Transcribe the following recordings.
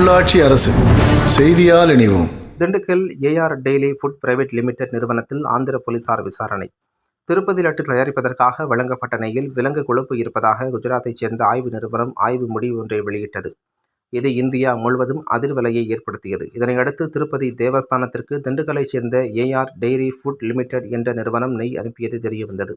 உள்ளாட்சி அரசு செய்தியால் இணைவோம். Dindigul AR daily food private limited நிறுவனத்தில் ஆந்திர போலீசார் விசாரணை. திருப்பதி லட்டு தயாரிப்பதற்காக வழங்கப்பட்ட நெய்யில் விலங்கு கொழுப்பு இருப்பதாக குஜராத்தைச் சேர்ந்த ஆய்வு நிறுவனம் ஆய்வு முடிவு ஒன்றை வெளியிட்டது. இது இந்தியா முழுவதும் அதிர்வலையை ஏற்படுத்தியது. இதனையடுத்து திருப்பதி தேவஸ்தானத்திற்கு திண்டுக்கலைச் சேர்ந்த ஏஆர் டெய்ரி ஃபுட் லிமிடெட் என்ற நிறுவனம் நெய் அனுப்பியது தெரியவந்தது.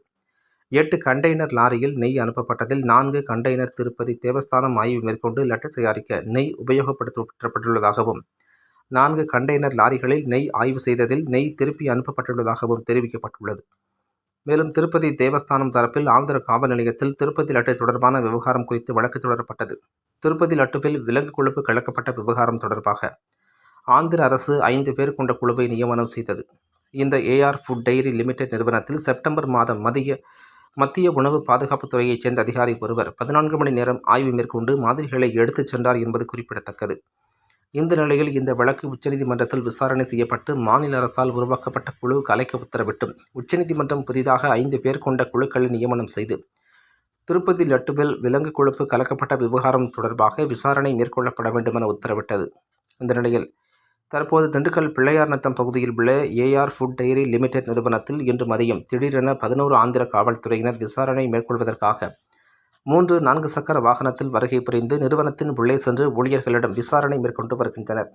எட்டு கண்டெய்னர் லாரியில் நெய் அனுப்பப்பட்டதில் நான்கு கண்டெய்னர் திருப்பதி தேவஸ்தானம் ஆய்வு மேற்கொண்டு லட்டு தயாரிக்க நெய் உபயோகப்படுத்தப்பட்டுள்ளதாகவும் நான்கு கண்டெய்னர் லாரிகளில் நெய் ஆய்வு செய்ததில் நெய் திருப்பி அனுப்பப்பட்டுள்ளதாகவும் தெரிவிக்கப்பட்டுள்ளது. மேலும் திருப்பதி தேவஸ்தானம் தரப்பில் ஆந்திர காவல் நிலையத்தில் திருப்பதி லட்டு தொடர்பான விவகாரம் குறித்து வழக்கு தொடரப்பட்டது. திருப்பதி லட்டுவில் விலங்கு கொழுப்பு கலக்கப்பட்ட விவகாரம் தொடர்பாக ஆந்திர அரசு ஐந்து பேர் கொண்ட குழுவை நியமனம் செய்தது. இந்த ஏஆர் ஃபுட் டைரி லிமிடெட் நிறுவனத்தில் செப்டம்பர் மாதம் மதிய மத்திய உணவு பாதுகாப்புத்துறையைச் சேர்ந்த அதிகாரி ஒருவர் பதினான்கு மணி நேரம் ஆய்வு மேற்கொண்டு மாதிரிகளை எடுத்துச் சென்றார் என்பது குறிப்பிடத்தக்கது. இந்த நிலையில் இந்த வழக்கு உச்சநீதிமன்றத்தில் விசாரணை செய்யப்பட்டு மாநில அரசால் உருவாக்கப்பட்ட குழு கலைக்க உத்தரவிட்டும். உச்சநீதிமன்றம் புதிதாக ஐந்து பேர் கொண்ட குழுக்களை நியமனம் செய்து திருப்பதி லட்டுவில் விலங்கு கொழுப்பு கலக்கப்பட்ட விவகாரம் தொடர்பாக விசாரணை மேற்கொள்ளப்பட வேண்டும் என உத்தரவிட்டது. இந்த நிலையில் தற்போது திண்டுக்கல் பிள்ளையார்நத்தம் பகுதியில் உள்ள ஏஆர் ஃபுட் டைரி லிமிடெட் நிறுவனத்தில் இன்று மதியம் திடீரென பதினோரு ஆந்திர காவல்துறையினர் விசாரணை மேற்கொள்வதற்காக மூன்று நான்கு சக்கர வாகனத்தில் வருகை புரிந்து நிறுவனத்தின் உள்ளே சென்று ஊழியர்களிடம் விசாரணை மேற்கொண்டு வருகின்றனர்.